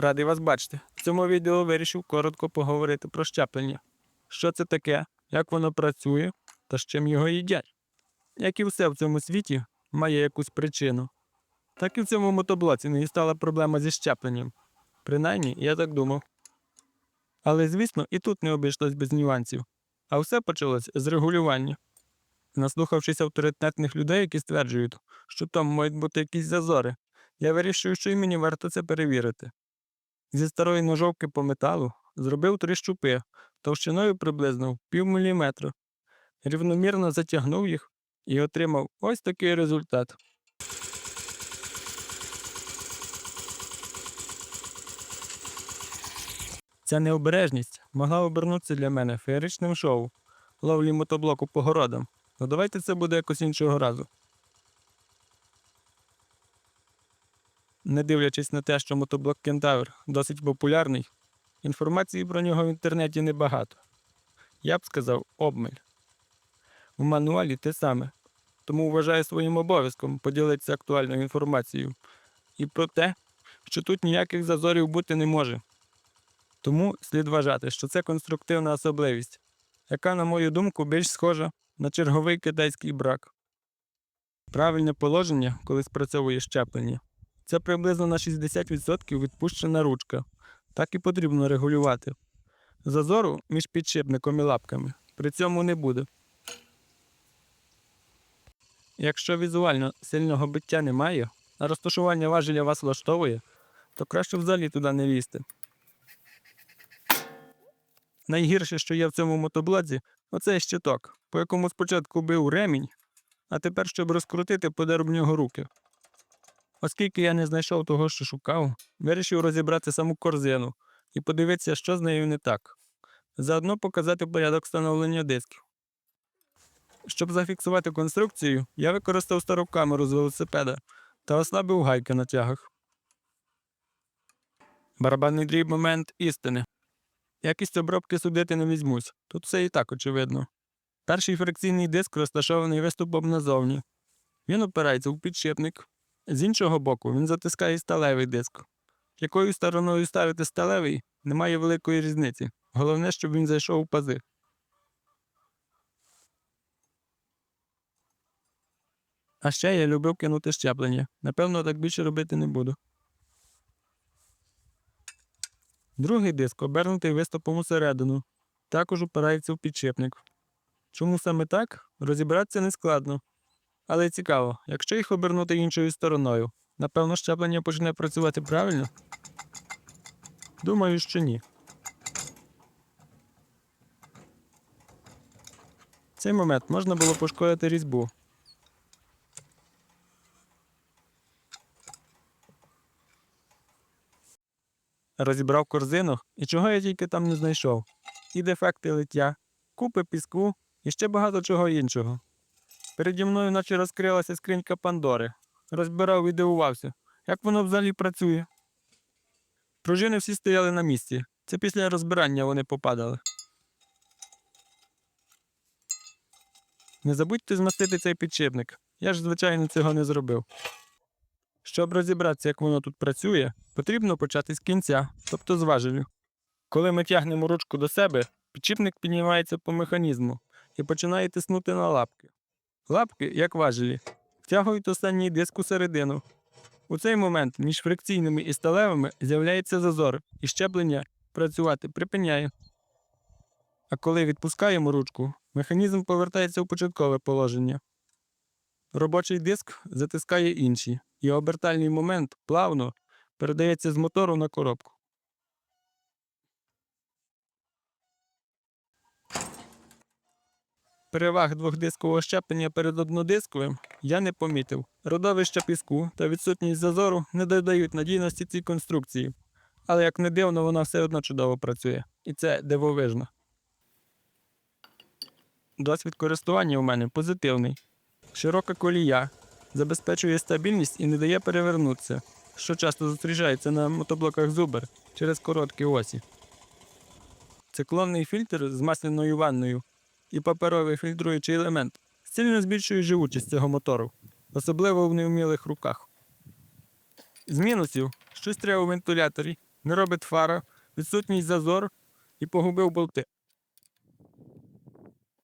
Радий вас бачити. В цьому відео вирішив коротко поговорити про щеплення. Що це таке, як воно працює та з чим його їдять. Як і все в цьому світі має якусь причину. Так і в цьому мотоблоці не стала проблема зі щепленням. Принаймні, я так думав. Але, звісно, і тут не обійшлось без нюансів. А все почалось з регулювання. Наслухавшись авторитетних людей, які стверджують, що там мають бути якісь зазори, я вирішую, що і мені варто це перевірити. Зі старої ножовки по металу зробив три щупи товщиною приблизно пів міліметра, рівномірно затягнув їх і отримав ось такий результат. Ця необережність могла обернутися для мене феєричним шоу ловлі мотоблоку по городам. Ну давайте це буде якось іншого разу. Не дивлячись на те, що мотоблок Кентавр досить популярний, інформації про нього в інтернеті небагато. Я б сказав обмаль. В мануалі те саме, тому вважаю своїм обов'язком поділитися актуальною інформацією і про те, що тут ніяких зазорів бути не може. Тому слід вважати, що це конструктивна особливість, яка, на мою думку, більш схожа на черговий китайський брак. Правильне положення, коли спрацьовує щеплення, це приблизно на 60% відпущена ручка. Так і потрібно регулювати. Зазору між підшипником і лапками при цьому не буде. Якщо візуально сильного биття немає, а розташування важеля вас влаштовує, то краще взагалі туди не лізти. Найгірше, що є в цьому мотоблоці, оцей щиток, по якому спочатку бив ремінь, а тепер, щоб розкрутити, подер об нього руки. Оскільки я не знайшов того, що шукав, вирішив розібрати саму корзину і подивитися, що з нею не так. Заодно показати порядок встановлення дисків. Щоб зафіксувати конструкцію, я використав стару камеру з велосипеда та ослабив гайки на тягах. Барабанний дріб момент істини. Якість обробки судити не візьмусь, тут все і так очевидно. Перший фрикційний диск розташований виступом назовні. Він опирається в підшипник. З іншого боку, він затискає сталевий диск. Якою стороною ставити сталевий, немає великої різниці. Головне, щоб він зайшов у пази. А ще я любив кинути щеплення. Напевно, так більше робити не буду. Другий диск обернутий виступом усередину, також упирається в підшипник. Чому саме так? Розібратися не складно. Але цікаво, якщо їх обернути іншою стороною, напевно, щеплення почне працювати правильно? Думаю, що ні. В цей момент можна було пошкодити різьбу. Розібрав корзину, і чого я тільки там не знайшов. І дефекти лиття, купи піску і ще багато чого іншого. Переді мною наче розкрилася скринька Пандори. Розбирав і дивувався, як воно взагалі працює. Пружини всі стояли на місці. Це після розбирання вони попадали. Не забудьте змастити цей підшипник. Я ж, звичайно, цього не зробив. Щоб розібратися, як воно тут працює, потрібно почати з кінця, тобто з важелю. Коли ми тягнемо ручку до себе, підшипник піднімається по механізму і починає тиснути на лапки. Лапки, як важелі, втягують останній диск у середину. У цей момент між фрикційними і сталевими з'являється зазор, і щеплення працювати припиняє. А коли відпускаємо ручку, механізм повертається у початкове положення. Робочий диск затискає інші, і обертальний момент плавно передається з мотору на коробку. Переваг двохдискового щеплення перед однодисковим я не помітив. Родовища піску та відсутність зазору не додають надійності цій конструкції. Але як не дивно, вона все одно чудово працює. І це дивовижно. Досвід користування у мене позитивний. Широка колія забезпечує стабільність і не дає перевернутися, що часто зустрічається на мотоблоках Зубер через короткі осі. Циклонний фільтр з масляною ванною і паперовий фільтруючий елемент сильно збільшують живучість цього мотору, особливо в невмілих руках. З мінусів щось треба у вентиляторі не робить фара, відсутність зазор і погубив болти.